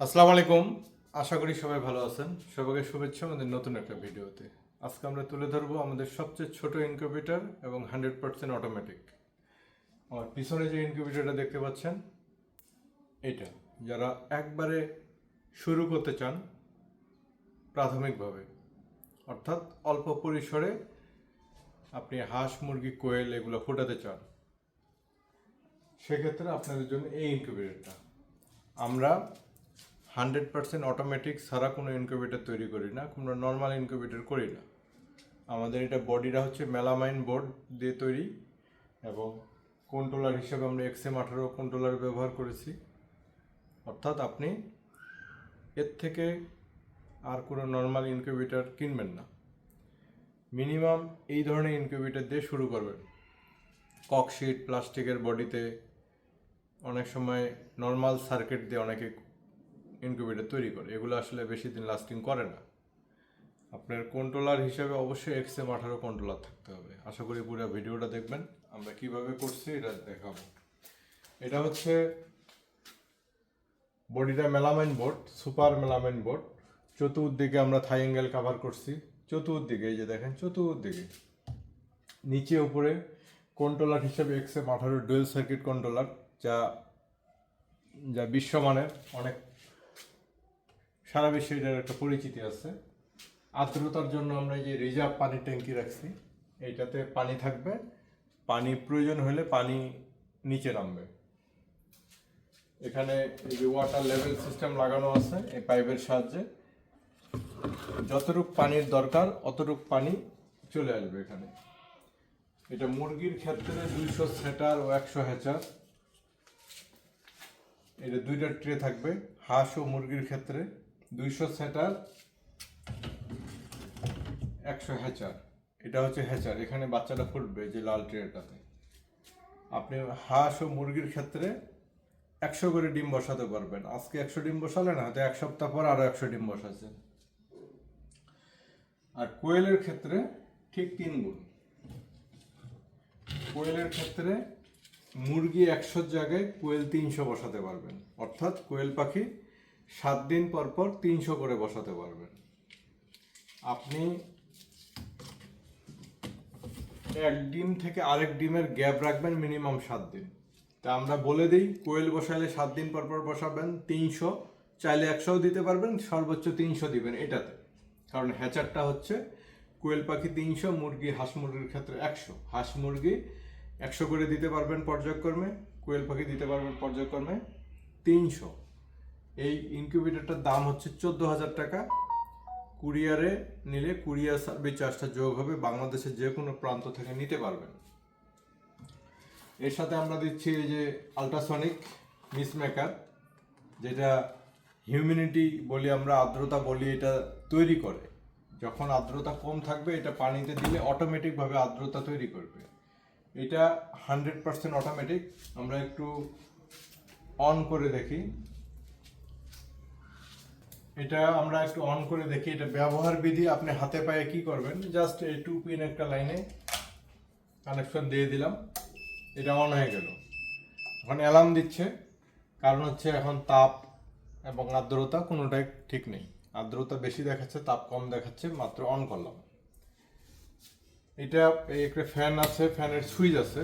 আসসালামু আলাইকুম। আশা করি সবাই ভালো আছেন। সবাইকে শুভেচ্ছা আমাদের নতুন একটা ভিডিওতে। আজকে আমরা তুলে ধরবো আমাদের সবচেয়ে ছোট ইনকিউবেটর এবং হান্ড্রেড পার্সেন্ট অটোমেটিক আমার পিছনে যে ইনকিউবেটরটা দেখতে পাচ্ছেন, এটা। যারা একবারে শুরু করতে চান, প্রাথমিকভাবে। অর্থাৎ অল্প পরিসরে আপনি হাঁস, মুরগি, কোয়েল এগুলো ফোটাতে চান। সেক্ষেত্রে আপনাদের জন্য এই ইনকিউবেটরটা আমরা হান্ড্রেড পার্সেন্ট অটোমেটিক ছাড়া কোনো ইনকিউবেটর তৈরি করি না, কোনো নর্মাল ইনকিউবেটর করি না। আমাদের এটা বডিটা হচ্ছে মেলামাইন বোর্ড দিয়ে তৈরি এবং কন্ট্রোলার হিসেবে আমরা এক্সএম আঠারো কন্ট্রোলার ব্যবহার করেছি। অর্থাৎ আপনি এর থেকে আর কোনো নর্মাল ইনকিউবেটর কিনবেন না। মিনিমাম এই ধরনের ইনকিউবেটর দিয়ে শুরু করবেন। ককশিট প্লাস্টিকের বডিতে অনেক সময় নর্মাল সার্কিট দিয়ে অনেকে ইনকিউবেটর তৈরি করে। এগুলো আসলে বেশি দিন লাস্টিং করে না। আপনার কন্ট্রোলার হিসেবে অবশ্যই এক্সএম আঠারো কন্ট্রোলার থাকতে হবে। আশা করি পুরো ভিডিওটা দেখবেন। আমরা কীভাবে করছি এটা দেখাবো। এটা হচ্ছে বডিটা melamine board super melamine board চতুর্দিকে আমরা থাই অ্যাঙ্গেল কাভার করছি। চতুর্দিকে, এই যে দেখেন, চতুর্দিকে। নিচে, উপরে কন্ট্রোলার হিসেবে এক্সএম আঠারো ডুয়েল সার্কিট কন্ট্রোলার যা যা বিশ্বমানের অনেক সারা বিশ্বে এটার একটা পরিচিতি আছে। আর্দ্রতার জন্য আমরা যে রিজার্ভ পানির ট্যাঙ্কি রাখছি, এইটাতে পানি থাকবে। পানি প্রয়োজন হলে পানি নিচে নামবে। এখানে এই যে ওয়াটার লেভেল সিস্টেম লাগানো আছে এই পাইপের সাহায্যে। যতটুক পানির দরকার, অতটুক পানি চলে আসবে এখানে। এটা মুরগির ক্ষেত্রে দুইশো সেটার ও একশো হ্যাচার এটা দুইটা ট্রে থাকবে, হাঁস ও মুরগির ক্ষেত্রে। দুইশো সেটার একশো হ্যাচার। এটা হচ্ছে হ্যাচার। এখানে বাচ্চাটা ফুটবে যে লাল ট্রেটাতে। আপনি হাঁস ও মুরগির ক্ষেত্রে একশো করে ডিম বসাতে পারবেন। আজকে একশো ডিম বসালেন হয়তো এক সপ্তাহ পর আরও একশো ডিম বসাচ্ছেন আর কোয়েলের ক্ষেত্রে ঠিক তিন গুণ। কোয়েলের ক্ষেত্রে মুরগি একশোর জায়গায় কোয়েল তিনশো বসাতে পারবেন। অর্থাৎ কোয়েল পাখি সাত দিন পর পর তিনশো করে বসাতে পারবেন। আপনি এক ডিম থেকে আরেক ডিমের গ্যাপ রাখবেন মিনিমাম সাত দিন। তা আমরা বলে দিই, কোয়েল বসালে সাত দিন পর পর বসাবেন, তিনশো, চাইলে একশোও দিতে পারবেন, সর্বোচ্চ তিনশো দিবেন এটাতে। কারণ হ্যাচারটা হচ্ছে কোয়েল পাখি তিনশো, মুরগি, হাঁস মুরগির ক্ষেত্রে একশো। হাঁস মুরগি একশো করে দিতে পারবেন পর্যায়ক্রমে, কোয়েল পাখি দিতে পারবেন পর্যায়ক্রমে তিনশো। এই ইনকিউবেটরটার দাম হচ্ছে চোদ্দ হাজার টাকা। কুরিয়ারে নিলে কুরিয়ার সার্ভিস চার্জটা যোগ হবে, বাংলাদেশের যে কোনো প্রান্ত থেকে নিতে পারবেন। এর সাথে আমরা দিচ্ছি এই যে আলট্রাসনিক মিসমেকার যেটা হিউমিনিটি বলি আমরা, আর্দ্রতা বলি, এটা তৈরি করে। যখন আর্দ্রতা কম থাকবে, এটা পানিতে দিলে অটোমেটিকভাবে আর্দ্রতা তৈরি করবে। এটা হান্ড্রেড পার্সেন্ট অটোমেটিক আমরা একটু অন করে দেখি। এটা আমরা একটু অন করে দেখি, এটা ব্যবহার বিধি আপনি হাতে পায়ে কি করবেন? জাস্ট এই টু পিন একটা লাইনে কানেকশন দিয়ে দিলাম, এটা অন হয়ে গেল। এখন অ্যালার্ম দিচ্ছে, কারণ হচ্ছে এখন তাপ এবং আর্দ্রতা কোনোটাই ঠিক নেই। আর্দ্রতা বেশি দেখাচ্ছে, তাপ কম দেখাচ্ছে, মাত্র অন করলাম। এটা এই একটা ফ্যান আছে ফ্যানের সুইচ আছে,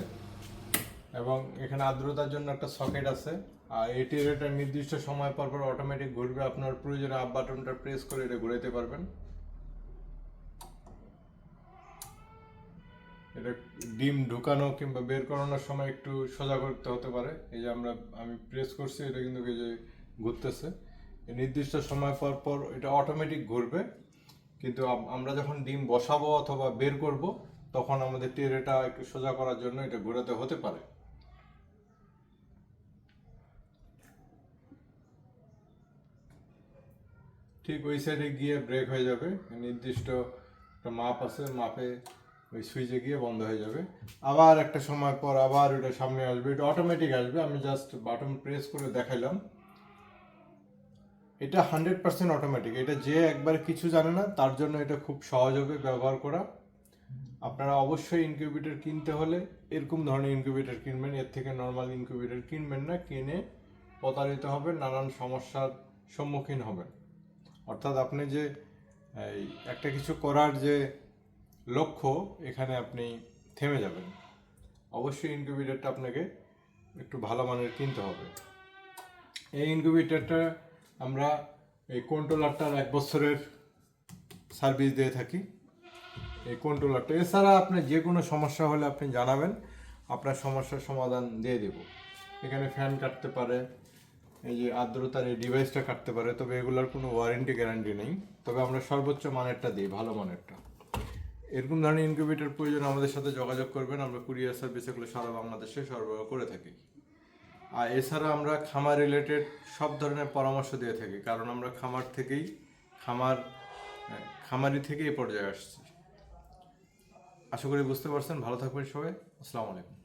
এবং এখানে আর্দ্রতার জন্য একটা সকেট আছে। আর এটির এটা নির্দিষ্ট সময় পর পর অটোমেটিক ঘুরবে আপনার প্রয়োজনে আপ বাটনটা প্রেস করে এটা ঘুরাইতে পারবেন। এটা ডিম ঢুকানো কিংবা বের করানোর সময় একটু সোজা করতে হতে পারে। এই যে আমরা, আমি প্রেস করছি, এটা কিন্তু এই যে ঘুরতেছে। নির্দিষ্ট সময় পর পর এটা অটোমেটিক ঘুরবে। কিন্তু আমরা যখন ডিম বসাবো অথবা বের করব, তখন আমাদের টেরেটা একটু সোজা করার জন্য এটা ঘোরাতে হতে পারে। ঠিক ওই সাইডে গিয়ে ব্রেক হয়ে যাবে। নির্দিষ্ট একটা মাপ আছে, মাপে ওই সুইচে গিয়ে বন্ধ হয়ে যাবে। আবার একটা সময় পর আবার ওটা সামনে আসবে, এটা অটোমেটিক আসবে। আমি জাস্ট বাটন প্রেস করে দেখাইলাম। এটা হান্ড্রেড পার্সেন্ট অটোমেটিক এটা যে একবার কিছু জানে না, তার জন্য এটা খুব সহজ হবে ব্যবহার করা। আপনারা অবশ্যই ইনকিউবেটর কিনতে হলে এরকম ধরনের ইনকিউবেটর কিনবেন। এর থেকে নর্মাল ইনকিউবেটর কিনবেন না, কিনে প্রতারিত হবে নানান সমস্যার সম্মুখীন হবেন। অর্থাৎ আপনি যে একটা কিছু করার যে লক্ষ্য, এখানে আপনি থেমে যাবেন। অবশ্যই ইনকিউবেটরটা আপনাকে একটু ভালো মানের কিনতে হবে। এই ইনকিউবেটরটা আমরা এই কন্ট্রোলারটার এক বছরের সার্ভিস দিয়ে থাকি। এই কন্ট্রোলারটা, এছাড়া আপনি যে কোনো সমস্যা হলে আপনি জানাবেন, আপনার সমস্যার সমাধান দিয়ে দেব। এখানে ফ্যান কাটতে পারে এই যে আর্দ্রতার এই ডিভাইসটা কাটতে পারে, তবে এগুলোর কোনো ওয়ারেন্টি গ্যারান্টি নেই। তবে আমরা সর্বোচ্চ মানেরটা দিই, ভালো মানেরটা। এরকম ধরনের ইনকিউবেটর প্রয়োজন আমাদের সাথে যোগাযোগ করবেন, আমরা কুরিয়ার সার্ভিস এগুলো সারা বাংলাদেশে সরবরাহ করে থাকি। আর এছাড়া আমরা খামার রিলেটেড সব ধরনের পরামর্শ দিয়ে থাকি, কারণ আমরা খামার থেকেই, খামার খামারি থেকে এই পর্যায়ে আসছি। আশা করি বুঝতে পারছেন, ভালো থাকবেন সবাই, আসসালামু আলাইকুম।